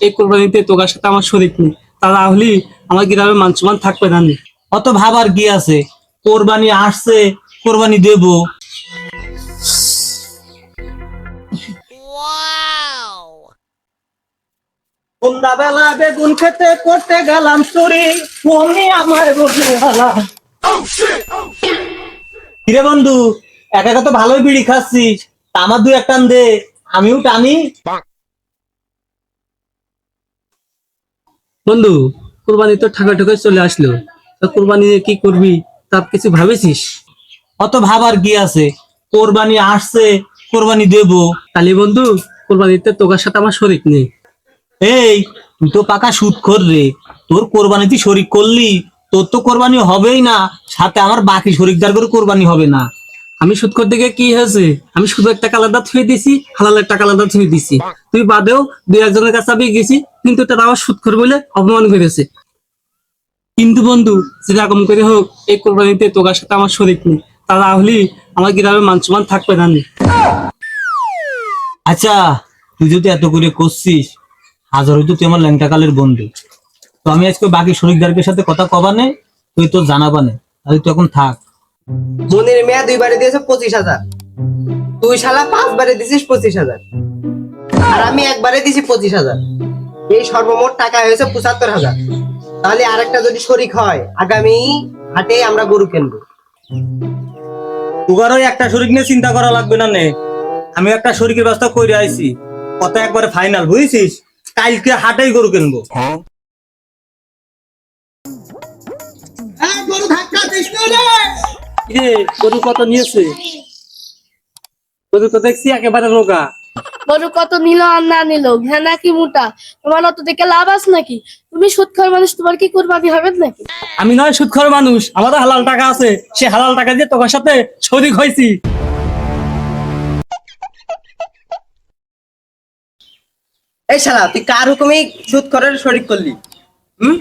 এই কোরবানিতে তোকার সাথে আমার শরীর নেই। তা তাহলে আমার গ্রামে মান সম্মান থাকবে না নি। অত ভাবার কি আছে? কোরবানি আসছে কোরবানি দেব। সন্ধ্যাবেলা বেগুন খেতে করতে গেলাম চুরি। ফোনে আমার বসে কিরে বন্ধু একা একা তো ভালোই বিড়ি খাচ্ছিস আমার দুই এক টান দে আমিও টানি। বন্ধু, কোরবানি তো ঠাকা ঠাকা চলে আসলো। তা কোরবানি কি করবি? তা কিছু ভাবেছিস? অত ভাবার কি আছে? কোরবানি আসছে, কোরবানি দেব। তাহলে বন্ধু, কোরবানিতে তোকার সাথে আমার শরিক নেই। এই, তুই তো পাকা সুদ কর রে। তোর কোরবানিতে শরিক করলি, তোর তো কোরবানি হবেই না। সাথে আমার বাকি শরিকদার করে কোরবানি হবে না। আমি সুদ করতে গিয়ে কি হয়েছে? আমি শুধু একটা আলাদা থুয়ে দিছি হালালের টাকা আলাদা থুয়ে দিছি তুই বাদেও দুই একজনের কাছে আমি গেছি কিন্তু তারা আমার সুদ করে বলে অপমান করেছে। কিন্তু বন্ধু যেরকম করে হোক, এই কোরবানিতে তোকার সাথে আমার শরীর নেই। তা তাহলে আমার গ্রামে মান সম্মান থাকবে না আচ্ছা তুই যদি এত করে করছিস হাজার হয়তো তুই আমার ল্যাংটা কালের বন্ধু। তো আমি আজকে বাকি শরিকদারদের সাথে কথা কবা কবানে তুই তোর জানাবানে তাহলে তুই এখন থাক। মনির মেয়া দুইবারে দিয়েছে পঁচিশ হাজার। তুই শালা পাঁচবারে দিছিস পঁচিশ হাজার। আর আমি একবারে দিছি পঁচিশ হাজার। এই সর্বমোট টাকা হয়েছে পঁচাত্তর হাজার। তাহলে আরেকটা যদি শরিক হয় আগামী হাটে আমরা গরু কিনবো। ওই একটা শরিক নিয়ে চিন্তা করা লাগবে না নে। আমি একটা শরিকের ব্যবস্থা করে আইছি। কথা একবারে ফাইনাল বুঝছিস? কালকে হাটেই গরু কিনবো। রে গরু কত নিয়েছে? গরু তো দেখছি একেবারে রোগা। গরু কত নিল আর না নিল? ঘেনা কি মোটা? তোমার অত দেখে লাভ আছে নাকি? তুমি সুৎখর মানুষ তোমার কি কোরবানি হবে নাকি? আমি নয় সুদখর মানুষ আমাদের হালাল টাকা আছে। সে হালাল টাকা দিয়ে তোমার সাথে শরিক হয়েছি। এই শালা তুই কার হুকুমেই সুদ করার শরিক করলি? হুম?